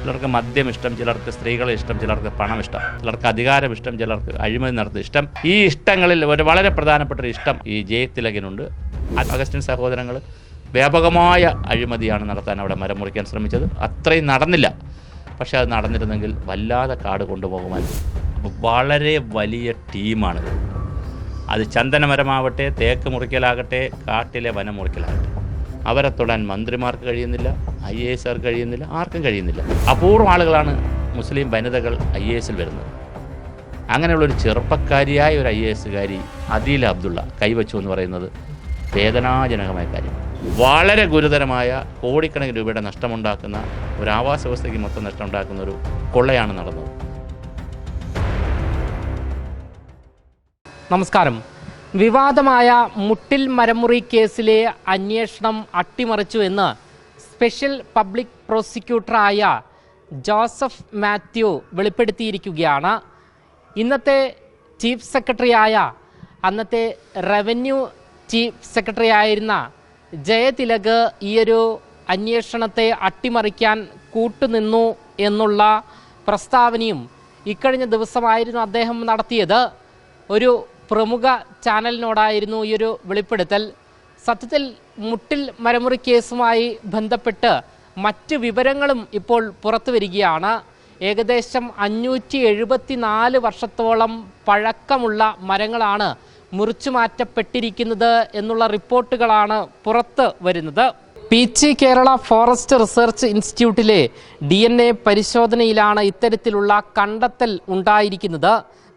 ചിലർക്ക് മദ്യം ഇഷ്ടം ചിലർക്ക് സ്ത്രീകളെ ഇഷ്ടം ചിലർക്ക് പണം ഇഷ്ടം ചിലർക്ക് അധികാരം ഇഷ്ടം ചിലർക്ക് അഴിമതി നടത്തുന്ന ഇഷ്ടം. ഈ ഇഷ്ടങ്ങളിൽ ഒരു വളരെ പ്രധാനപ്പെട്ട ഒരു ഇഷ്ടം ഈ ജയത്തിലകിനുണ്ട് അഗസ്റ്റിൻ സഹോദരങ്ങൾ വ്യാപകമായ അഴിമതിയാണ് നടത്താൻ അവിടെ മരം മുറിക്കാൻ ശ്രമിച്ചത്. അത്രയും നടന്നില്ല. പക്ഷെ അത് നടന്നിരുന്നെങ്കിൽ വല്ലാതെ കാട് കൊണ്ടുപോകുമായിരുന്നു വളരെ വലിയ ടീമാണിത് അത് ചന്ദനമരമാവട്ടെ തേക്ക് മുറിക്കലാകട്ടെ കാട്ടിലെ വനം മുറിക്കലാകട്ടെ. അവരെ തൊടാൻ മന്ത്രിമാർക്ക് കഴിയുന്നില്ല ഐ എ എസ് ആർക്ക് കഴിയുന്നില്ല ആർക്കും കഴിയുന്നില്ല. അപൂർവം ആളുകളാണ് മുസ്ലിം വനിതകൾ ഐ എ എസിൽ വരുന്നത്. അങ്ങനെയുള്ളൊരു ചെറുപ്പക്കാരിയായ ഒരു ഐ എ എസുകാരി അദീല അബ്ദുള്ള കൈവച്ചു എന്ന് പറയുന്നത് വേദനാജനകമായ കാര്യം. വളരെ ഗുരുതരമായ കോടിക്കണക്കിന് രൂപയുടെ നഷ്ടമുണ്ടാക്കുന്ന ഒരു ആവാസ വ്യവസ്ഥയ്ക്ക് മൊത്തം നഷ്ടമുണ്ടാക്കുന്ന ഒരു കൊള്ളയാണ് നടന്നത്. നമസ്കാരം. വിവാദമായ മുട്ടിൽ മരമുറി കേസിലെ അന്വേഷണം അട്ടിമറിച്ചു എന്ന് സ്പെഷ്യൽ പബ്ലിക് പ്രോസിക്യൂട്ടറായ ജോസഫ് മാത്യു വെളിപ്പെടുത്തിയിരിക്കുകയാണ്. ഇന്നത്തെ ചീഫ് സെക്രട്ടറിയായ അന്നത്തെ റവന്യൂ ചീഫ് സെക്രട്ടറി ആയിരുന്ന ജയതിലക് ഈയൊരു അന്വേഷണത്തെ അട്ടിമറിക്കാൻ കൂട്ടുനിന്നു എന്നുള്ള പ്രസ്താവനയും ഇക്കഴിഞ്ഞ ദിവസമായിരുന്നു അദ്ദേഹം നടത്തിയത്. ഒരു പ്രമുഖ ചാനലിനോടായിരുന്നു ഈ ഒരു വെളിപ്പെടുത്തൽ. സത്യത്തിൽ മുട്ടിൽ മരമുറി കേസുമായി ബന്ധപ്പെട്ട് മറ്റ് വിവരങ്ങളും ഇപ്പോൾ പുറത്തു വരികയാണ്. ഏകദേശം അഞ്ഞൂറ്റി എഴുപത്തി നാല് വർഷത്തോളം പഴക്കമുള്ള മരങ്ങളാണ് മുറിച്ചു മാറ്റപ്പെട്ടിരിക്കുന്നത് എന്നുള്ള റിപ്പോർട്ടുകളാണ് പുറത്ത് വരുന്നത്. പീച്ചി കേരള ഫോറസ്റ്റ് റിസർച്ച് ഇൻസ്റ്റിറ്റ്യൂട്ടിലെ ഡി പരിശോധനയിലാണ് ഇത്തരത്തിലുള്ള കണ്ടെത്തൽ ഉണ്ടായിരിക്കുന്നത്.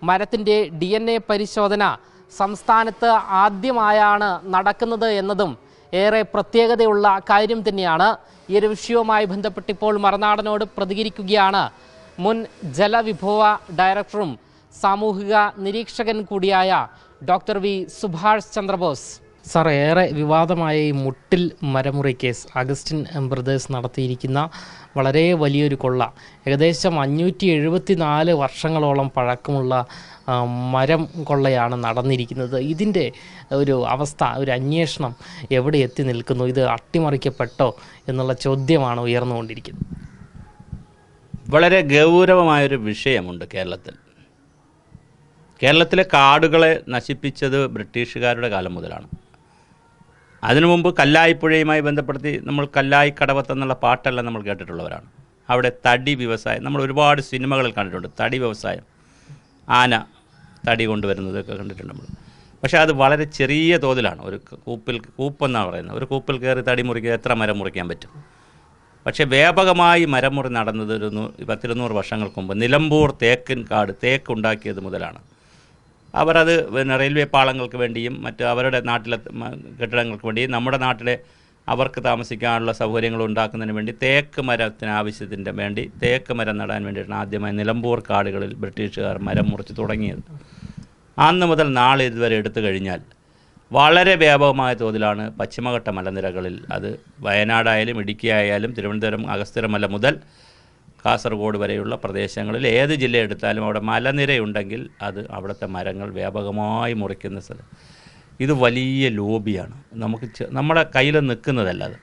മരത്തിന്റെ ഡി എൻ എ പരിശോധന സംസ്ഥാനത്ത് ആദ്യമായാണ് നടക്കുന്നത് എന്നതും ഏറെ പ്രത്യേകതയുള്ള കാര്യം തന്നെയാണ്. ഈ ഒരു വിഷയവുമായി ബന്ധപ്പെട്ടിപ്പോൾ മറുനാടനോട് പ്രതികരിക്കുകയാണ് മുൻ ജലവിഭവ ഡയറക്ടറും സാമൂഹിക നിരീക്ഷകൻ കൂടിയായ doctor V Subhash Chandrabose. Sir ഏറെ വിവാദമായ ഈ മുട്ടിൽ മരമുറി കേസ് അഗസ്റ്റിൻ ബ്രദേഴ്സ് നടത്തിയിരിക്കുന്ന വളരെ വലിയൊരു കൊള്ള. ഏകദേശം അഞ്ഞൂറ്റി എഴുപത്തി നാല് വർഷങ്ങളോളം പഴക്കമുള്ള മരം കൊള്ളയാണ് നടന്നിരിക്കുന്നത്. ഇതിന്റെ ഒരു അവസ്ഥ ഒരു അന്വേഷണം എവിടെ എത്തി നിൽക്കുന്നു? ഇത് അട്ടിമറിക്കപ്പെട്ടോ എന്നുള്ള ചോദ്യമാണ് ഉയർന്നുകൊണ്ടിരിക്കുന്നത്. വളരെ ഗൗരവമായൊരു വിഷയമുണ്ട് കേരളത്തിൽ. കേരളത്തിലെ കാടുകളെ നശിപ്പിച്ചത് ബ്രിട്ടീഷുകാരുടെ കാലം മുതലാണ്. അതിനു മുമ്പ് കല്ലായിപ്പുഴയുമായി ബന്ധപ്പെടുത്തി നമ്മൾ കല്ലായി കടവത്ത് എന്നുള്ള പാട്ടെല്ലാം നമ്മൾ കേട്ടിട്ടുള്ളവരാണ്. അവിടെ തടി വ്യവസായം നമ്മൾ ഒരുപാട് സിനിമകളിൽ കണ്ടിട്ടുണ്ട്. തടി വ്യവസായം ആന തടി കൊണ്ടുവരുന്നതൊക്കെ കണ്ടിട്ടുണ്ട് നമ്മൾ. പക്ഷേ അത് വളരെ ചെറിയ തോതിലാണ്. ഒരു കൂപ്പിൽ കൂപ്പെന്നാണ് പറയുന്നത്. ഒരു കൂപ്പിൽ കയറി തടി മുറിക്കുക എത്ര മരം മുറിക്കാൻ പറ്റും? പക്ഷേ വ്യാപകമായി മരം മുറി നടന്നത് ഒരു പത്തിരുന്നൂറ് വർഷങ്ങൾക്ക് മുമ്പ്. നിലമ്പൂർ തേക്കിൻ കാട് തേക്ക് ഉണ്ടാക്കിയത് മുതലാണ്. അവരത് പിന്നെ റെയിൽവേ പാളങ്ങൾക്ക് വേണ്ടിയും മറ്റ് അവരുടെ നാട്ടിലെ കെട്ടിടങ്ങൾക്ക് വേണ്ടിയും നമ്മുടെ നാട്ടിലെ അവർക്ക് താമസിക്കാനുള്ള സൗകര്യങ്ങൾ ഉണ്ടാക്കുന്നതിന് വേണ്ടി തേക്ക് മരത്തിന് ആവശ്യത്തിന്റെ വേണ്ടി തേക്ക് മരം നടാൻ വേണ്ടിയിട്ടാണ് ആദ്യമായി നിലമ്പൂർ കാടുകളിൽ ബ്രിട്ടീഷുകാർ മരം മുറിച്ച് തുടങ്ങിയത്. അന്ന് മുതൽ നാളെ ഇതുവരെ എടുത്തു കഴിഞ്ഞാൽ വളരെ വ്യാപകമായ തോതിലാണ് പശ്ചിമഘട്ട മലനിരകളിൽ അത് വയനാടായാലും ഇടുക്കി ആയാലും തിരുവനന്തപുരം അഗസ്തിരമല മുതൽ കാസർഗോഡ് വരെയുള്ള പ്രദേശങ്ങളിൽ ഏത് ജില്ല എടുത്താലും അവിടെ മലനിരയുണ്ടെങ്കിൽ അത് അവിടുത്തെ മരങ്ങൾ വ്യാപകമായി മുറിക്കുന്ന സ്ഥലം. ഇത് വലിയ ലോബിയാണ്. നമുക്ക് നമ്മുടെ കയ്യിൽ നിൽക്കുന്നതല്ല അത്.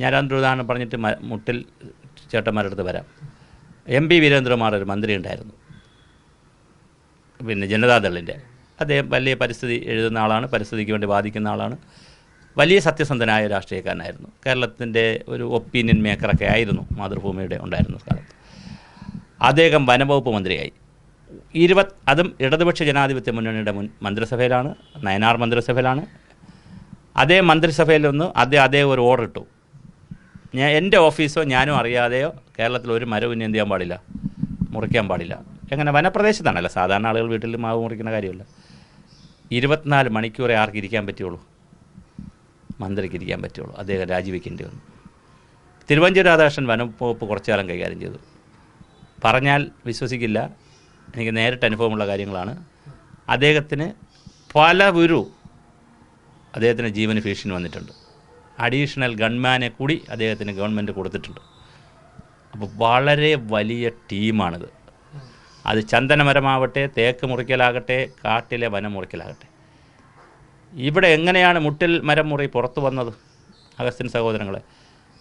ഞാൻ ഉദാഹരണം പറഞ്ഞിട്ട് മുട്ടിൽ ചേട്ടന്മാരുടെ അടുത്ത് വരാം. എം പി വീരേന്ദ്രകുമാർ ഒരു മന്ത്രി ഉണ്ടായിരുന്നു. പിന്നെ ജനതാദളിന്റെ. അദ്ദേഹം വലിയ പരിസ്ഥിതി എഴുതുന്ന ആളാണ് പരിസ്ഥിതിക്ക് വേണ്ടി വാദിക്കുന്ന ആളാണ്. വലിയ സത്യസന്ധനായ രാഷ്ട്രീയക്കാരനായിരുന്നു. കേരളത്തിന്റെ ഒരു ഒപ്പീനിയൻ മേക്കറൊക്കെ ആയിരുന്നു മാതൃഭൂമിയുടെ ഉണ്ടായിരുന്ന കാലത്ത്. അദ്ദേഹം വനവകുപ്പ് മന്ത്രിയായി. ഇരുപത് അതും ഇടതുപക്ഷ ജനാധിപത്യ മുന്നണിയുടെ മുൻ മന്ത്രിസഭയിലാണ് നയനാർ മന്ത്രിസഭയിലാണ്. അതേ മന്ത്രിസഭയിൽ നിന്ന് അദ്ദേഹം അതേ ഒരു ഓർഡർ ഇട്ടു. ഞാൻ എന്റെ ഓഫീസോ ഞാനും അറിയാതെയോ കേരളത്തിൽ ഒരു മരവും ഇനി എന്ത് ചെയ്യാൻ പാടില്ല? മുറിക്കാൻ പാടില്ല. എങ്ങനെ? വനപ്രദേശത്താണല്ലോ. സാധാരണ ആളുകൾ വീട്ടിൽ മാവ് മുറിക്കുന്ന കാര്യമല്ല. ഇരുപത്തിനാല് മണിക്കൂറെ ആർക്ക് ഇരിക്കാൻ പറ്റുള്ളൂ. മന്ത്രിക്ക് ഇരിക്കാൻ പറ്റുള്ളൂ. അദ്ദേഹം രാജിവെക്കേണ്ടി വന്നു. തിരുവഞ്ചൂർ രാധാകൃഷ്ണൻ വനംവകുപ്പ് കുറച്ചു കാലം കൈകാര്യം ചെയ്തു. പറഞ്ഞാൽ വിശ്വസിക്കില്ല. എനിക്ക് നേരിട്ട് അനുഭവമുള്ള കാര്യങ്ങളാണ്. അദ്ദേഹത്തിന് പല ഒരു അദ്ദേഹത്തിന് ജീവന് ഭീഷണി വന്നിട്ടുണ്ട്. അഡീഷണൽ ഗൺമാനെ കൂടി അദ്ദേഹത്തിന് ഗവൺമെന്റ് കൊടുത്തിട്ടുണ്ട്. അപ്പോൾ വളരെ വലിയ ടീമാണിത്. അത് ചന്ദനമരമാവട്ടെ തേക്ക് മുറിക്കലാകട്ടെ കാട്ടിലെ വനം മുറിക്കലാകട്ടെ. ഇവിടെ എങ്ങനെയാണ് മുട്ടിൽ മരം മുറി പുറത്തു വന്നത്? അഗസ്റ്റിൻ സഹോദരങ്ങളെ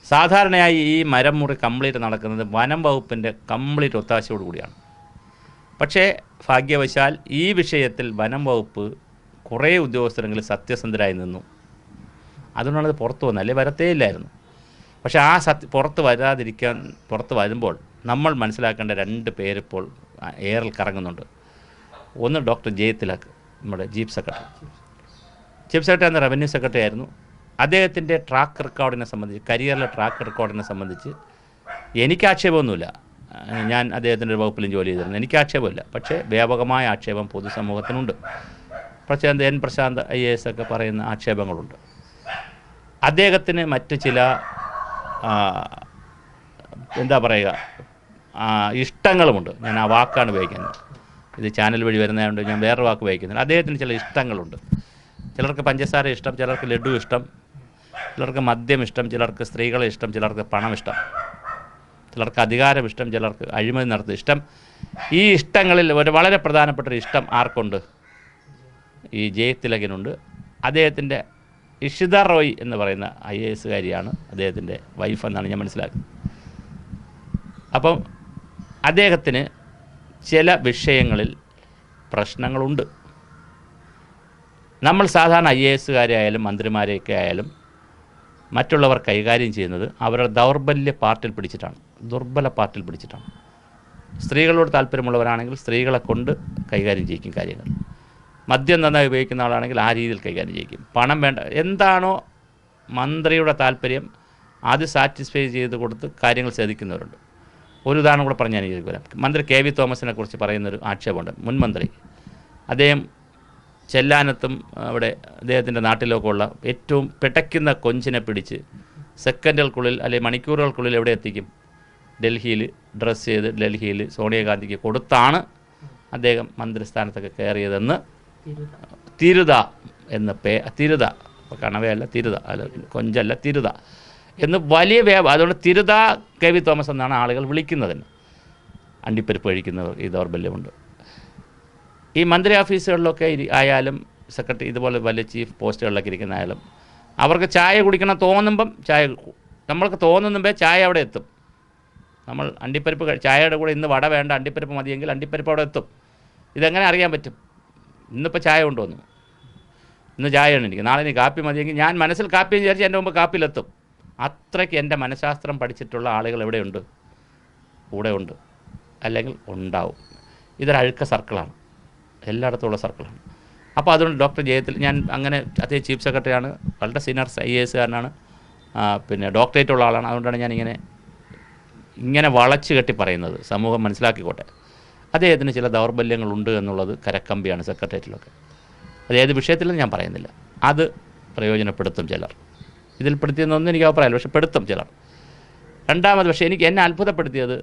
സാധാരണയായി ഈ മരം മുറി കംപ്ലീറ്റ് നടക്കുന്നത് വനം വകുപ്പിന്റെ കംപ്ലീറ്റ് ഒത്താശയോട് കൂടിയാണ്. പക്ഷേ ഭാഗ്യവശാൽ ഈ വിഷയത്തിൽ വനം വകുപ്പ് കുറേ ഉദ്യോഗസ്ഥരെങ്കിലും സത്യസന്ധരായി നിന്നു. അതുകൊണ്ടാണ് അത് പുറത്തു വന്നത്. അല്ലെങ്കിൽ വരത്തേ ഇല്ലായിരുന്നു. പക്ഷേ ആ സത്യ പുറത്ത് വരാതിരിക്കാൻ പുറത്ത് വരുമ്പോൾ നമ്മൾ മനസ്സിലാക്കേണ്ട രണ്ട് പേരിപ്പോൾ എയറിൽ കറങ്ങുന്നുണ്ട്. ഒന്ന് ഡോക്ടർ ജയത്തിലാക്ക് നമ്മുടെ ചീഫ് സെക്രട്ടറി. ചീഫ് സെക്രട്ടറി എന്ന റവന്യൂ സെക്രട്ടറി ആയിരുന്നു. അദ്ദേഹത്തിന്റെ ട്രാക്ക് റെക്കോർഡിനെ സംബന്ധിച്ച് കരിയറിലെ ട്രാക്ക് റെക്കോർഡിനെ സംബന്ധിച്ച് എനിക്ക് ആക്ഷേപമൊന്നുമില്ല. ഞാൻ അദ്ദേഹത്തിന്റെ ഒരു വകുപ്പിലും ജോലി ചെയ്തിരുന്നു എനിക്ക് ആക്ഷേപമില്ല. പക്ഷേ വ്യാപകമായ ആക്ഷേപം പൊതുസമൂഹത്തിനുണ്ട്. Prashanth N Prashanth I A S ഒക്കെ പറയുന്ന ആക്ഷേപങ്ങളുണ്ട്. അദ്ദേഹത്തിന് മറ്റ് ചില എന്താ പറയുക ഇഷ്ടങ്ങളുമുണ്ട്. ഞാൻ ആ വാക്കാണ് ഉപയോഗിക്കുന്നത്. ഇത് ചാനൽ വഴി വരുന്നതുകൊണ്ട് ഞാൻ വേറൊരു വാക്ക് ഉപയോഗിക്കുന്നില്ല. അദ്ദേഹത്തിന് ചില ഇഷ്ടങ്ങളുണ്ട്. ചിലർക്ക് പഞ്ചസാര ഇഷ്ടം ചിലർക്ക് ലഡു ഇഷ്ടം ചിലർക്ക് മദ്യം ഇഷ്ടം ചിലർക്ക് സ്ത്രീകളെ ഇഷ്ടം ചിലർക്ക് പണം ഇഷ്ടം ചിലർക്ക് അധികാരം ഇഷ്ടം ചിലർക്ക് അഴിമതി നടത്തും ഇഷ്ടം. ഈ ഇഷ്ടങ്ങളിൽ ഒരു വളരെ പ്രധാനപ്പെട്ട ഇഷ്ടം ആർക്കുണ്ട്? ഈ ജയതിലകനുണ്ട്. അദ്ദേഹത്തിന്റെ ഇഷിത റോയ് എന്ന് പറയുന്ന ഐ എ എസുകാരിയാണ് അദ്ദേഹത്തിന്റെ വൈഫ് എന്നാണ് ഞാൻ മനസ്സിലാക്കുന്നത്. അപ്പം അദ്ദേഹത്തിന് ചില വിഷയങ്ങളിൽ പ്രശ്നങ്ങളുണ്ട്. നമ്മൾ സാധാരണ ഐ എ എസുകാരെ ആയാലും മന്ത്രിമാരെയൊക്കെ ആയാലും മറ്റുള്ളവർ കൈകാര്യം ചെയ്യുന്നത് അവരുടെ ദൗർബല്യ പാർട്ടിൽ പിടിച്ചിട്ടാണ്. ദുർബല പാർട്ടിൽ പിടിച്ചിട്ടാണ്. സ്ത്രീകളോട് താല്പര്യമുള്ളവരാണെങ്കിൽ സ്ത്രീകളെ കൊണ്ട് കൈകാര്യം ചെയ്യിക്കും കാര്യങ്ങൾ. മദ്യം നന്നായി ഉപയോഗിക്കുന്ന ആളാണെങ്കിൽ ആ രീതിയിൽ കൈകാര്യം ചെയ്യിക്കും. പണം വേണ്ട എന്താണോ മന്ത്രിയുടെ താല്പര്യം അത് സാറ്റിസ്ഫൈ ചെയ്ത് കൊടുത്ത് കാര്യങ്ങൾ ശ്രദ്ധിക്കുന്നവരുണ്ട്. ഒരു ഉദാഹരണം കൂടെ പറഞ്ഞാൽ എനിക്ക് വരാം മന്ത്രി കെ വി തോമസിനെ കുറിച്ച് പറയുന്നൊരു ആക്ഷേപമുണ്ട്. മുൻ മന്ത്രി. അദ്ദേഹം ചെല്ലാനത്തും അവിടെ അദ്ദേഹത്തിന്റെ നാട്ടിലൊക്കെ ഉള്ള ഏറ്റവും പിടയ്ക്കുന്ന കൊഞ്ചിനെ പിടിച്ച് സെക്കൻഡുകൾക്കുള്ളിൽ അല്ലെങ്കിൽ മണിക്കൂറുകൾക്കുള്ളിൽ എവിടെ എത്തിക്കും? ഡൽഹിയിൽ ഡ്രസ്സ് ചെയ്ത് ഡൽഹിയിൽ സോണിയാഗാന്ധിക്ക് കൊടുത്താണ് അദ്ദേഹം മന്ത്രിസ്ഥാനത്തൊക്കെ കയറിയതെന്ന് തിരുത എന്ന് പേ തിരുത. കണവയല്ല തിരുത. അല്ല കൊഞ്ചല്ല തിരുത. എന്ന് വലിയ വ്യാപ അതുകൊണ്ട് തിരുത കെ വി തോമസ് എന്നാണ് ആളുകൾ വിളിക്കുന്നതിന്. അണ്ടിപ്പരിപ്പ് കഴിക്കുന്നവർ ഈ ദൗർബല്യമുണ്ട്. ഈ മന്ത്രി ഓഫീസുകളിലൊക്കെ ആയാലും സെക്രട്ടറി ഇതുപോലെ വലിയ ചീഫ് പോസ്റ്റുകളിലൊക്കെ ഇരിക്കുന്ന ആയാലും അവർക്ക് ചായ കുടിക്കണം തോന്നുമ്പം ചായ നമ്മൾക്ക് തോന്നുന്നുമ്പേ ചായ അവിടെ എത്തും. നമ്മൾ അണ്ടിപ്പരിപ്പ് ചായയുടെ കൂടെ ഇന്ന് വട വേണ്ട അണ്ടിപ്പരിപ്പ് മതിയെങ്കിൽ അണ്ടിപ്പരിപ്പ് അവിടെ എത്തും. ഇതെങ്ങനെ അറിയാൻ പറ്റും? ഇന്നിപ്പോൾ ചായ കൊണ്ടുവന്നു. ഇന്ന് ചായയാണ് എനിക്ക്. നാളെ ഇനി കാപ്പി മതിയെങ്കിൽ ഞാൻ മനസ്സിൽ കാപ്പി വിചാരിച്ച് എന്റെ മുമ്പ് കാപ്പിയിലെത്തും. അത്രയ്ക്ക് എന്റെ മനഃശാസ്ത്രം പഠിച്ചിട്ടുള്ള ആളുകൾ എവിടെയുണ്ട്? കൂടെ ഉണ്ട്. അല്ലെങ്കിൽ ഉണ്ടാവും. ഇതൊരഴുക്ക സർക്കിളാണ്. എല്ലായിടത്തും ഉള്ള സർക്കിളാണ്. അപ്പോൾ അതുകൊണ്ട് ഡോക്ടർ ജയത്തിൽ ഞാൻ അങ്ങനെ അദ്ദേഹം ചീഫ് സെക്രട്ടറിയാണ് വളരെ സീനിയർ ഐ എ എസ്കാരനാണ് പിന്നെ ഡോക്ടറേറ്റ് ഉള്ള ആളാണ്. അതുകൊണ്ടാണ് ഞാനിങ്ങനെ ഇങ്ങനെ വളച്ച് കെട്ടി പറയുന്നത് സമൂഹം മനസ്സിലാക്കിക്കോട്ടെ. അദ്ദേഹത്തിന് ചില ദൗർബല്യങ്ങളുണ്ട് എന്നുള്ളത് കരക്കമ്പിയാണ് സെക്രട്ടേറിയറ്റിലൊക്കെ. അത് ഏത് വിഷയത്തിലും ഞാൻ പറയുന്നില്ല. അത് പ്രയോജനപ്പെടുത്തും ചിലർ. ഇതിൽ പെടുത്തിയെന്നൊന്നും എനിക്ക് അഭിപ്രായമില്ല പക്ഷെ പെടുത്തും ചിലർ. രണ്ടാമത് പക്ഷേ എനിക്ക് എന്നെ അത്ഭുതപ്പെടുത്തിയത്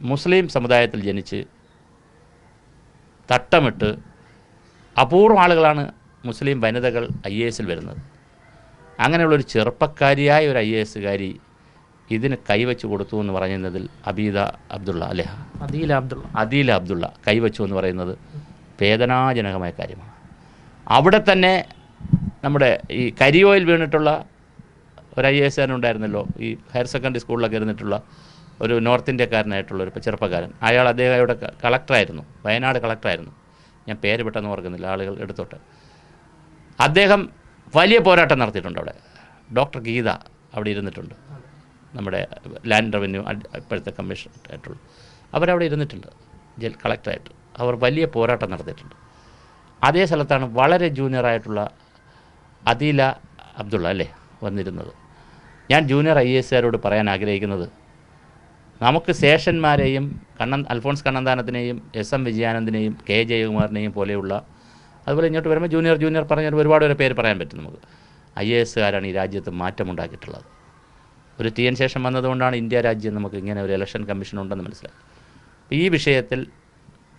മുസ്ലിം സമുദായത്തിൽ ജനിച്ച് തട്ടമിട്ട് അപൂർവ ആളുകളാണ് മുസ്ലിം വനിതകൾ ഐ എ എസിൽ വരുന്നത്. അങ്ങനെയുള്ളൊരു ചെറുപ്പക്കാരിയായ ഒരു ഐ എ എസുകാരി ഇതിന് കൈവച്ച് കൊടുത്തു എന്ന് പറയുന്നതിൽ അബീദ അബ്ദുള്ള അല്ലേ അദീല അബ്ദുള്ള. അദീല അബ്ദുള്ള കൈവച്ചു എന്ന് പറയുന്നത് വേദനാജനകമായ കാര്യമാണ്. അവിടെ തന്നെ നമ്മുടെ ഈ കരിയോയിൽ വീണിട്ടുള്ള ഒരു ഐ എസ് ഉണ്ടായിരുന്നല്ലോ ഈ ഹയർ സെക്കൻഡറി സ്കൂളിലൊക്കെ ഇരുന്നിട്ടുള്ള ഒരു നോർത്ത് ഇന്ത്യക്കാരനായിട്ടുള്ള ഒരു ചെറുപ്പക്കാരൻ. അയാൾ അദ്ദേഹം ഇവിടെ കളക്ടറായിരുന്നു. വയനാട് കളക്ടറായിരുന്നു. ഞാൻ പേര് പെട്ടെന്ന് ഓർക്കുന്നില്ല ആളുകൾ എടുത്തോട്ട്. അദ്ദേഹം വലിയ പോരാട്ടം നടത്തിയിട്ടുണ്ട് അവിടെ. ഡോക്ടർ ഗീത അവിടെ ഇരുന്നിട്ടുണ്ട്. നമ്മുടെ ലാൻഡ് റവന്യൂ ഇപ്പോഴത്തെ കമ്മീഷൻ ആയിട്ടുള്ള. അവരവിടെ ഇരുന്നിട്ടുണ്ട് ജെൽ കളക്ടറായിട്ട്. അവർ വലിയ പോരാട്ടം നടത്തിയിട്ടുണ്ട്. അതേ സ്ഥലത്താണ് വളരെ ജൂനിയറായിട്ടുള്ള അദീല അബ്ദുള്ള അല്ലേ വന്നിരുന്നത്. ഞാൻ ജൂനിയർ ഐ എസ് ആരോട് പറയാൻ ആഗ്രഹിക്കുന്നത് നമുക്ക് ശേഷന്മാരെയും കണ്ണൻ അൽഫോൺസ് കണ്ണന്താനത്തിനെയും എസ് എം വിജയാനന്ദിനെയും കെ ജയകുമാറിനെയും പോലെയുള്ള അതുപോലെ ഇങ്ങോട്ട് വരുമ്പോൾ ജൂനിയർ ജൂനിയർ പറഞ്ഞ ഒരുപാട് പേരെ പേര് പറയാൻ പറ്റും നമുക്ക്. ഐ എ എസുകാരാണ് ഈ രാജ്യത്ത് മാറ്റമുണ്ടാക്കിയിട്ടുള്ളത്. ഒരു ടി എൻ ശേഷം വന്നതുകൊണ്ടാണ് ഇന്ത്യ രാജ്യം നമുക്ക് ഇങ്ങനെ ഒരു ഇലക്ഷൻ കമ്മീഷൻ ഉണ്ടെന്ന് മനസ്സിലായി ഈ വിഷയത്തിൽ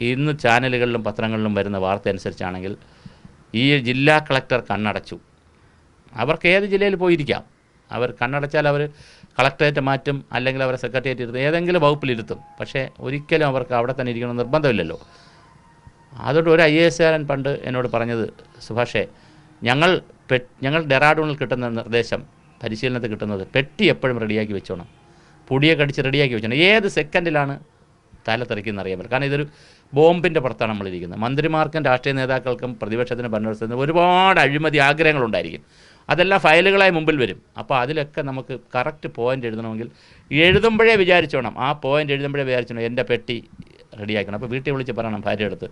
ഇന്ന് ചാനലുകളിലും പത്രങ്ങളിലും വരുന്ന വാർത്ത അനുസരിച്ചാണെങ്കിൽ ഈ ജില്ലാ കളക്ടർ കണ്ണടച്ചു. അവർക്ക് ഏത് ജില്ലയിൽ പോയിരിക്കാം? അവർ കണ്ണടച്ചാൽ അവർ കളക്ടറേറ്റ് മാറ്റും അല്ലെങ്കിൽ അവരെ സെക്രട്ടേറിയറ്റ് ഇരുത്തും ഏതെങ്കിലും വകുപ്പിലിരുത്തും പക്ഷേ ഒരിക്കലും അവർക്ക് അവിടെ തന്നെ ഇരിക്കണം നിർബന്ധമില്ലല്ലോ. അതുകൊണ്ട് ഒരു ഐ എ എസ്കാരൻ പണ്ട് എന്നോട് പറഞ്ഞത് സുഭാഷേ ഞങ്ങൾ പെ ഞങ്ങൾ ഡെറാഡൂണിൽ കിട്ടുന്ന നിർദ്ദേശം പരിശീലനത്തിൽ കിട്ടുന്നത് പെട്ടി എപ്പോഴും റെഡിയാക്കി വെച്ചോണം. പൊടിയൊക്കെ അടിച്ച് റെഡിയാക്കി വെച്ചോണം. ഏത് സെക്കൻഡിലാണ് തല തെറിക്കുന്ന അറിയാൻ പറ്റും. കാരണം ഇതൊരു ബോംബിന്റെ പുറത്താണ് നമ്മളിരിക്കുന്നത്. മന്ത്രിമാർക്കും രാഷ്ട്രീയ നേതാക്കൾക്കും പ്രതിപക്ഷത്തിന് ഭരണത്തിന് ഒരുപാട് അഴിമതി ആഗ്രഹങ്ങളുണ്ടായിരിക്കും. അതെല്ലാം ഫയലുകളായി മുമ്പിൽ വരും. അപ്പോൾ അതിലൊക്കെ നമുക്ക് കറക്റ്റ് പോയിന്റ് എഴുതണമെങ്കിൽ എഴുതുമ്പോഴേ വിചാരിച്ചോണം. ആ പോയിന്റ് എഴുതുമ്പോഴേ വിചാരിച്ചോണം എന്റെ പെട്ടി റെഡിയാക്കണം. അപ്പോൾ വീട്ടിൽ വിളിച്ച് പറയണം ഭാര്യ അടുത്ത്.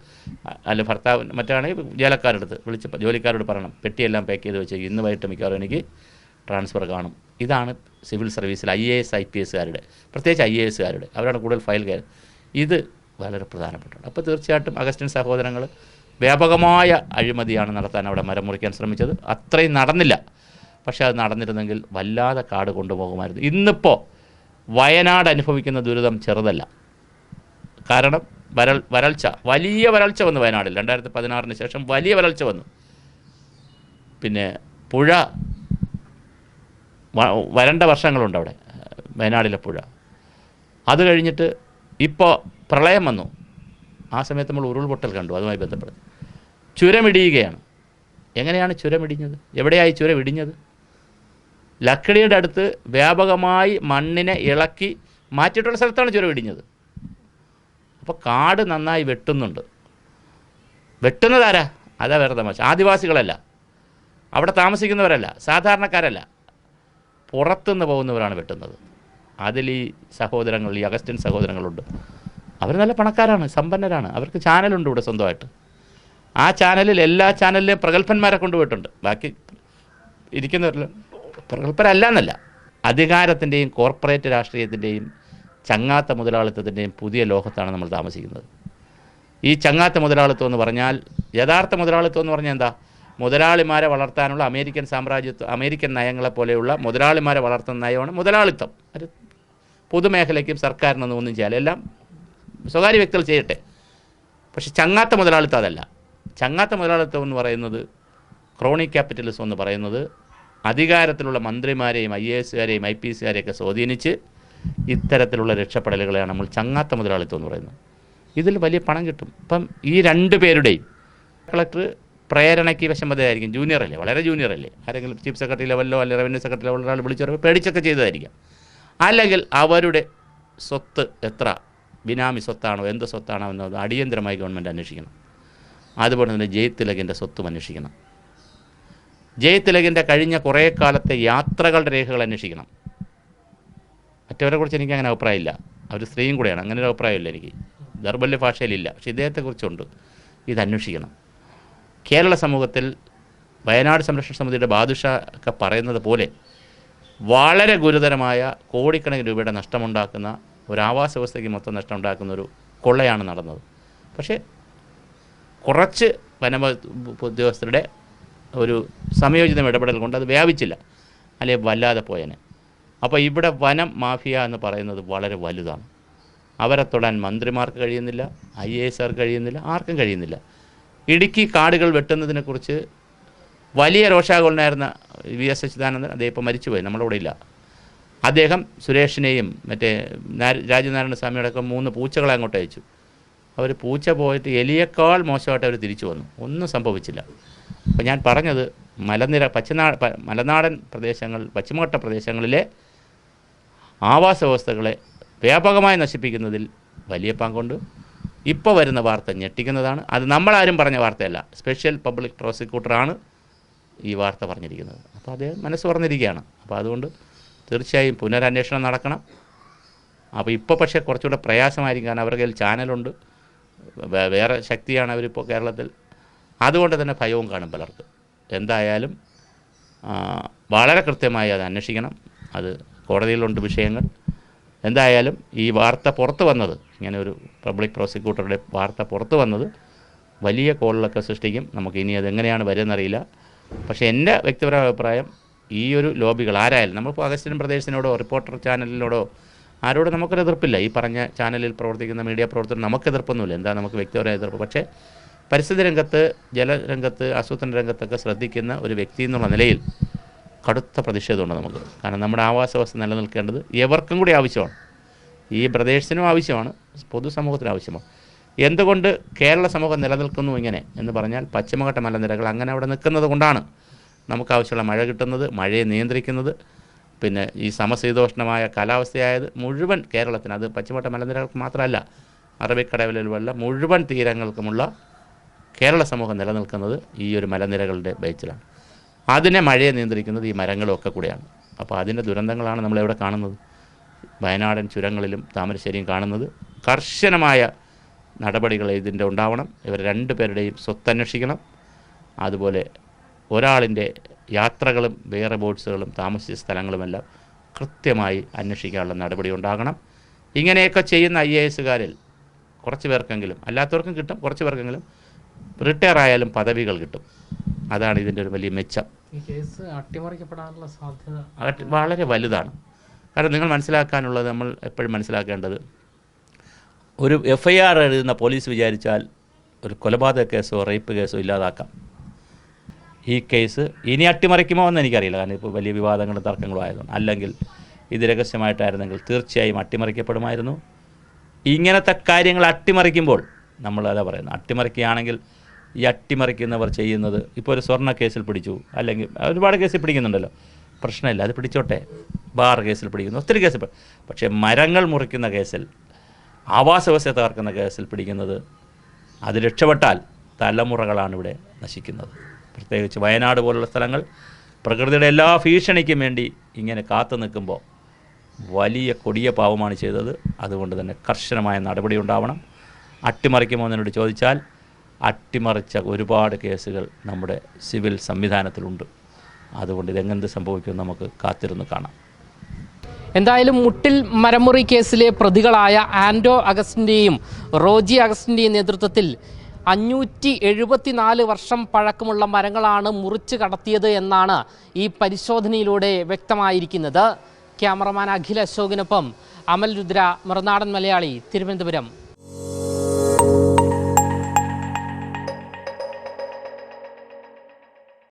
അല്ല ഭർത്താവ് മറ്റാണെങ്കിൽ ജോലക്കാരെടുത്ത് വിളിച്ച് ജോലിക്കാരോട് പറയണം. പെട്ടിയെല്ലാം പാക്ക് ചെയ്ത് വെച്ച് ഇന്ന് വൈകിട്ട് മിക്കവാറും എനിക്ക് ട്രാൻസ്ഫർ കാണും. ഇതാണ് സിവിൽ സർവീസിൽ I A S I P എസ്സുകാരുടെ പ്രത്യേകിച്ച് ഐ എ എസ്സുകാരുടെ അവരാണ് കൂടുതൽ ഫയൽ കയറി ഇത് വളരെ പ്രധാനപ്പെട്ടതാണ്. അപ്പോൾ തീർച്ചയായിട്ടും അഗസ്റ്റിൻ സഹോദരങ്ങൾ വ്യാപകമായ അഴിമതിയാണ് നടത്താൻ അവിടെ മരം മുറിക്കാൻ ശ്രമിച്ചത്. അത്രയും നടന്നില്ല. പക്ഷേ അത് നടന്നിരുന്നെങ്കിൽ വല്ലാതെ കാട് കൊണ്ടുപോകുമായിരുന്നു. ഇന്നിപ്പോൾ വയനാട് അനുഭവിക്കുന്ന ദുരിതം ചെറുതല്ല. കാരണം വരൾ വരൾച്ച വലിയ വരൾച്ച വന്നു വയനാടിൽ. രണ്ടായിരത്തി പതിനാറിന് ശേഷം വലിയ വരൾച്ച വന്നു. പിന്നെ പുഴ വരണ്ട വർഷങ്ങളുണ്ട് അവിടെ വയനാടിലെ പുഴ. അത് കഴിഞ്ഞിട്ട് ഇപ്പോൾ പ്രളയം വന്നു. ആ സമയത്ത് നമ്മൾ ഉരുൾപൊട്ടൽ കണ്ടു. അതുമായി ബന്ധപ്പെട്ട്. ചുരമിടിയുകയാണ്. എങ്ങനെയാണ് ചുരമിടിഞ്ഞത്? എവിടെയായി ചുരം ഇടിഞ്ഞത് ലക്കിടിയുടെ അടുത്ത് വ്യാപകമായി മണ്ണിനെ ഇളക്കി മാറ്റിയിട്ടുള്ള സ്ഥലത്താണ് ചുരം ഇടിഞ്ഞത് അപ്പോൾ കാട് നന്നായി വെട്ടുന്നുണ്ട്. വെട്ടുന്നതാരാ അതാ വേറെ തമാശ. ആദിവാസികളല്ല. അവിടെ താമസിക്കുന്നവരല്ല. സാധാരണക്കാരല്ല. പുറത്തുനിന്ന് പോകുന്നവരാണ് വെട്ടുന്നത്. അതിൽ ഈ സഹോദരങ്ങൾ ഈ അഗസ്റ്റിൻ സഹോദരങ്ങളുണ്ട്. അവർ നല്ല പണക്കാരാണ് സമ്പന്നരാണ്. അവർക്ക് ചാനലുണ്ട് ഇവിടെ സ്വന്തമായിട്ട്. ആ ചാനലിൽ എല്ലാ ചാനലിലെയും പ്രഗത്ഭന്മാരെ കൊണ്ടുപോയിട്ടുണ്ട്. ബാക്കി ഇരിക്കുന്നവരിൽ പ്രഗത്ഭരല്ല എന്നല്ല അധികാരത്തിന്റെയും കോർപ്പറേറ്റ് രാഷ്ട്രീയത്തിന്റെയും ചങ്ങാത്ത മുതലാളിത്തത്തിന്റെയും പുതിയ ലോകത്താണ് നമ്മൾ താമസിക്കുന്നത്. ഈ ചങ്ങാത്ത മുതലാളിത്വം എന്ന് പറഞ്ഞാൽ യഥാർത്ഥ മുതലാളിത്വം എന്ന് പറഞ്ഞാൽ എന്താ? മുതലാളിമാരെ വളർത്താനുള്ള അമേരിക്കൻ സാമ്രാജ്യത്വ അമേരിക്കൻ നയങ്ങളെ പോലെയുള്ള മുതലാളിമാരെ വളർത്തുന്ന നയമാണ് മുതലാളിത്തം. അത് പൊതുമേഖലയ്ക്കും സർക്കാരിനൊന്നും ഒന്നും ചെയ്യാൻ എല്ലാം സ്വകാര്യ വ്യക്തികൾ ചെയ്യട്ടെ. പക്ഷെ ചങ്ങാത്ത മുതലാളിത്തം അതല്ല. ചങ്ങാത്ത മുതലാളിത്തം എന്ന് പറയുന്നത് ക്രോണിക് ക്യാപിറ്റലിസം എന്ന് പറയുന്നത് അധികാരത്തിലുള്ള മന്ത്രിമാരെയും ഐ എ എസുകാരെയും ഐ പി എസുകാരെയൊക്കെ സ്വാധീനിച്ച് ഇത്തരത്തിലുള്ള രക്ഷപ്പെടലുകളെയാണ് നമ്മൾ ചങ്ങാത്ത മുതലാളിത്തം എന്ന് പറയുന്നത്. ഇതിൽ വലിയ പണം കിട്ടും. ഇപ്പം ഈ രണ്ട് പേരുടെയും കളക്ടർ പ്രേരണയ്ക്ക് വിഷമതയായിരിക്കും ജൂനിയർ അല്ലേ? വളരെ ജൂനിയർ അല്ലേ? ആരെങ്കിലും ചീഫ് സെക്രട്ടറി ലെവലിലോ അല്ലെങ്കിൽ റവന്യൂ സെക്രട്ടറി ലെവലിലോ ഒരാൾ വിളിച്ചു പേടിച്ചൊക്കെ ചെയ്തതായിരിക്കാം. അല്ലെങ്കിൽ അവരുടെ സ്വത്ത് എത്ര? ബിനാമി സ്വത്താണോ? എന്ത് സ്വത്താണോ? എന്നത് അടിയന്തരമായി ഗവൺമെന്റ് അന്വേഷിക്കണം. അതുപോലെ തന്നെ ജയത്തിലകിന്റെ സ്വത്തും അന്വേഷിക്കണം. ജയത്തിലകിന്റെ കഴിഞ്ഞ കുറേ കാലത്തെ യാത്രകളുടെ രേഖകൾ അന്വേഷിക്കണം. മറ്റവരെ കുറിച്ച് എനിക്ക് അങ്ങനെ അഭിപ്രായമില്ല. അവർ സ്ത്രീയും കൂടെയാണ്. അങ്ങനെ ഒരു അഭിപ്രായമില്ല എനിക്ക്. ദർബല്യ ഭാഷയിലില്ല. പക്ഷേ ഇദ്ദേഹത്തെക്കുറിച്ചുണ്ട് ഇത് അന്വേഷിക്കണം. കേരള സമൂഹത്തിൽ വയനാട് സംരക്ഷണ സമിതിയുടെ ബാദുഷ ഒക്കെ പറയുന്നത് പോലെ വളരെ ഗുരുതരമായ കോടിക്കണക്കിന് രൂപയുടെ നഷ്ടമുണ്ടാക്കുന്ന ഒരു ആവാസ വ്യവസ്ഥയ്ക്ക് മൊത്തം നഷ്ടമുണ്ടാക്കുന്ന ഒരു കൊള്ളയാണ് നടന്നത്. പക്ഷേ കുറച്ച് വന ഉദ്യോഗസ്ഥരുടെ ഒരു സംയോജിത ഇടപെടൽ കൊണ്ട് അത് വ്യാപിച്ചില്ല. അല്ലെ വല്ലാതെ പോയനെ. അപ്പോൾ ഇവിടെ വനം മാഫിയ എന്ന് പറയുന്നത് വളരെ വലുതാണ്. അവരെ തൊടാൻ മന്ത്രിമാർക്ക് കഴിയുന്നില്ല ഐ എ എസ് ആർക്ക് കഴിയുന്നില്ല ആർക്കും കഴിയുന്നില്ല. ഇടുക്കി കാടുകൾ വെട്ടുന്നതിനെക്കുറിച്ച് വലിയ രോഷാകുലനായിരുന്ന വി എസ് അച്യുതാനന്ദൻ അദ്ദേഹം ഇപ്പോൾ മരിച്ചുപോയി നമ്മളിവിടെ ഇല്ല. അദ്ദേഹം സുരേഷിനെയും മറ്റേ രാജനാരായണ സ്വാമിയോടൊക്കെ മൂന്ന് പൂച്ചകളെ അങ്ങോട്ട് അയച്ചു. അവർ പൂച്ച പോയിട്ട് എലിയേക്കാൾ മോശമായിട്ട് അവർ തിരിച്ചു വന്നു. ഒന്നും സംഭവിച്ചില്ല. അപ്പോൾ ഞാൻ പറഞ്ഞത് മലനിര പച്ചനാ മലനാടൻ പ്രദേശങ്ങൾ പശ്ചിമഘട്ട പ്രദേശങ്ങളിലെ ആവാസ വ്യവസ്ഥകളെ വ്യാപകമായി നശിപ്പിക്കുന്നതിൽ വലിയ പങ്കുണ്ട്. ഇപ്പോൾ വരുന്ന വാർത്ത ഞെട്ടിക്കുന്നതാണ്. അത് നമ്മളാരും പറഞ്ഞ വാർത്തയല്ല. സ്പെഷ്യൽ പബ്ലിക് പ്രോസിക്യൂട്ടറാണ് ഈ വാർത്ത പറഞ്ഞിരിക്കുന്നത്. അപ്പോൾ അദ്ദേഹം മനസ്സ് പറഞ്ഞിരിക്കുകയാണ്. അപ്പോൾ അതുകൊണ്ട് തീർച്ചയായും പുനരന്വേഷണം നടക്കണം. അപ്പോൾ ഇപ്പോൾ പക്ഷേ കുറച്ചുകൂടെ പ്രയാസമായിരിക്കും കാരണം അവരുടെ കയ്യിൽ ചാനലുണ്ട്. വേറെ ശക്തിയാണ് അവരിപ്പോൾ കേരളത്തിൽ. അതുകൊണ്ട് തന്നെ ഭയവും കാണും പലർക്കും. എന്തായാലും വളരെ കൃത്യമായി അത് അന്വേഷിക്കണം. അത് കോടതിയിലുണ്ട് വിഷയങ്ങൾ. എന്തായാലും ഈ വാർത്ത പുറത്തു വന്നത് ഇങ്ങനെ ഒരു പബ്ലിക് പ്രോസിക്യൂട്ടറുടെ വാർത്ത പുറത്തു വന്നത് വലിയ കോളിലൊക്കെ സൃഷ്ടിക്കും. നമുക്ക് ഇനി അതെങ്ങനെയാണ് വരുന്നറിയില്ല. പക്ഷേ എന്റെ വ്യക്തിപരമായ അഭിപ്രായം ഈ ഒരു ലോബികൾ ആരായാലും നമ്മളിപ്പോൾ അഗസ്റ്റിൻ പ്രദേശിനോടോ റിപ്പോർട്ടർ ചാനലിനോടോ ആരോടും നമുക്കൊരു എതിർപ്പില്ല. ഈ പറഞ്ഞ ചാനലിൽ പ്രവർത്തിക്കുന്ന മീഡിയ പ്രവർത്തകർ നമുക്ക് എതിർപ്പൊന്നുമില്ല. എന്താ നമുക്ക് വ്യക്തിപരമായ എതിർപ്പ്? പക്ഷേ പരിസ്ഥിതി രംഗത്ത് ജലരംഗത്ത് ആസൂത്രണ രംഗത്തൊക്കെ ശ്രദ്ധിക്കുന്ന ഒരു വ്യക്തി എന്നുള്ള നിലയിൽ കടുത്ത പ്രതിഷേധമുണ്ട് നമുക്ക്. കാരണം നമ്മുടെ ആവാസ വ്യവസ്ഥ നിലനിൽക്കേണ്ടത് എവർക്കും കൂടി ആവശ്യമാണ്. ഈ പ്രദേശത്തിനും ആവശ്യമാണ് പൊതുസമൂഹത്തിനും ആവശ്യമാണ്. എന്തുകൊണ്ട് കേരള സമൂഹം നിലനിൽക്കുന്നു ഇങ്ങനെ എന്ന് പറഞ്ഞാൽ പശ്ചിമഘട്ട മലനിരകൾ അങ്ങനെ അവിടെ നിൽക്കുന്നത് കൊണ്ടാണ് നമുക്ക് ആവശ്യമുള്ള മഴ കിട്ടുന്നത് മഴയെ നിയന്ത്രിക്കുന്നത് പിന്നെ ഈ സമശീതോഷ്ണമായ കാലാവസ്ഥയായത് മുഴുവൻ കേരളത്തിന് അത് പശ്ചിമഘട്ട മലനിരകൾക്ക് മാത്രമല്ല അറബിക്കടലിലുള്ള മുഴുവൻ തീരങ്ങൾക്കുമുള്ള കേരള സമൂഹം നിലനിൽക്കുന്നത് ഈ ഒരു മലനിരകളുടെ ബേച്ചിലാണ്. അതിനെ മഴയെ നിയന്ത്രിക്കുന്നത് ഈ മരങ്ങളൊക്കെ കൂടെയാണ്. അപ്പോൾ അതിന്റെ ദുരന്തങ്ങളാണ് നമ്മളിവിടെ കാണുന്നത്. വയനാടൻ ചുരങ്ങളിലും താമരശ്ശേരിയും കാണുന്നത്. കർശനമായ നടപടികൾ ഇതിന്റെ ഉണ്ടാവണം. ഇവർ രണ്ടുപേരുടെയും സ്വത്തന്വേഷിക്കണം. അതുപോലെ ഒരാളിന്റെ യാത്രകളും വേറെ ബോട്ട്സുകളും താമസിച്ച സ്ഥലങ്ങളുമെല്ലാം കൃത്യമായി അന്വേഷിക്കാനുള്ള നടപടി ഉണ്ടാകണം. ഇങ്ങനെയൊക്കെ ചെയ്യുന്ന ഐ എ എസുകാരിൽ കുറച്ച് പേർക്കെങ്കിലും അല്ലാത്തവർക്കും കിട്ടും കുറച്ച് പേർക്കെങ്കിലും റിട്ടയർ ആയാലും പദവികൾ കിട്ടും. അതാണ് ഇതിന്റെ ഒരു വലിയ മെച്ചം. കേസ് അട്ടിമറിക്കപ്പെടാനുള്ള സാധ്യത വളരെ വലുതാണ്. കാരണം നിങ്ങൾ മനസ്സിലാക്കാനുള്ളത് നമ്മൾ എപ്പോഴും മനസ്സിലാക്കേണ്ടത് ഒരു എഫ് ഐ ആർ എഴുതുന്ന പോലീസ് വിചാരിച്ചാൽ ഒരു കൊലപാതക കേസോ റേപ്പ് കേസോ ഇല്ലാതാക്കാം. ഈ കേസ് ഇനി അട്ടിമറിക്കുമോ എന്ന് എനിക്കറിയില്ല. കാരണം ഇപ്പോൾ വലിയ വിവാദങ്ങളും തർക്കങ്ങളും ആയതുകൊണ്ട്. അല്ലെങ്കിൽ ഇത് രഹസ്യമായിട്ടായിരുന്നെങ്കിൽ തീർച്ചയായും അട്ടിമറിക്കപ്പെടുമായിരുന്നു. ഇങ്ങനത്തെ കാര്യങ്ങൾ അട്ടിമറിക്കുമ്പോൾ നമ്മൾ അതാ പറയുന്നത്. അട്ടിമറിക്കുകയാണെങ്കിൽ ഈ അട്ടിമറിക്കുന്നവർ ചെയ്യുന്നത് ഇപ്പോൾ ഒരു സ്വർണ കേസിൽ പിടിച്ചു. അല്ലെങ്കിൽ ഒരുപാട് കേസിൽ പിടിക്കുന്നുണ്ടല്ലോ. പ്രശ്നമില്ല. അത് പിടിച്ചോട്ടെ. ബാർ കേസിൽ പിടിക്കുന്നു. ഒത്തിരി കേസിൽ പക്ഷേ മരങ്ങൾ മുറിക്കുന്ന കേസിൽ ആവാസ വ്യവസ്ഥ തകർക്കുന്ന കേസിൽ പിടിക്കുന്നത് അത് രക്ഷപ്പെട്ടാൽ തലമുറകളാണ് ഇവിടെ നശിക്കുന്നത്. പ്രത്യേകിച്ച് വയനാട് പോലുള്ള സ്ഥലങ്ങൾ പ്രകൃതിയുടെ എല്ലാ ഭീഷണിക്കും വേണ്ടി ഇങ്ങനെ കാത്തു നിൽക്കുമ്പോൾ വലിയ കൊടിയ പാവമാണ് ചെയ്തത്. അതുകൊണ്ട് തന്നെ കർശനമായ നടപടി ഉണ്ടാവണം. അട്ടിമറിക്കുമോ എന്നോട് ചോദിച്ചാൽ അട്ടിമറിച്ച ഒരുപാട് കേസുകൾ നമ്മുടെ സിവിൽ സംവിധാനത്തിലുണ്ട്. അതുകൊണ്ട് ഇതെങ്ങനെ സംഭവിക്കും നമുക്ക് കാത്തിരുന്ന് കാണാം. എന്തായാലും മുട്ടിൽ മരമുറി കേസിലെ പ്രതികളായ ആൻഡോ അഗസ്റ്റിന്റെയും റോജി അഗസ്റ്റിന്റെയും നേതൃത്വത്തിൽ അഞ്ഞൂറ്റി എഴുപത്തിനാല് വർഷം പഴക്കമുള്ള മരങ്ങളാണ് മുറിച്ച് കടത്തിയത് എന്നാണ് ഈ പരിശോധനയിലൂടെ വ്യക്തമായിരിക്കുന്നത്. ക്യാമറമാൻ അഖിൽ അശോകിനൊപ്പം അമൽ രുദ്ര മറുനാടൻ മലയാളി തിരുവനന്തപുരം.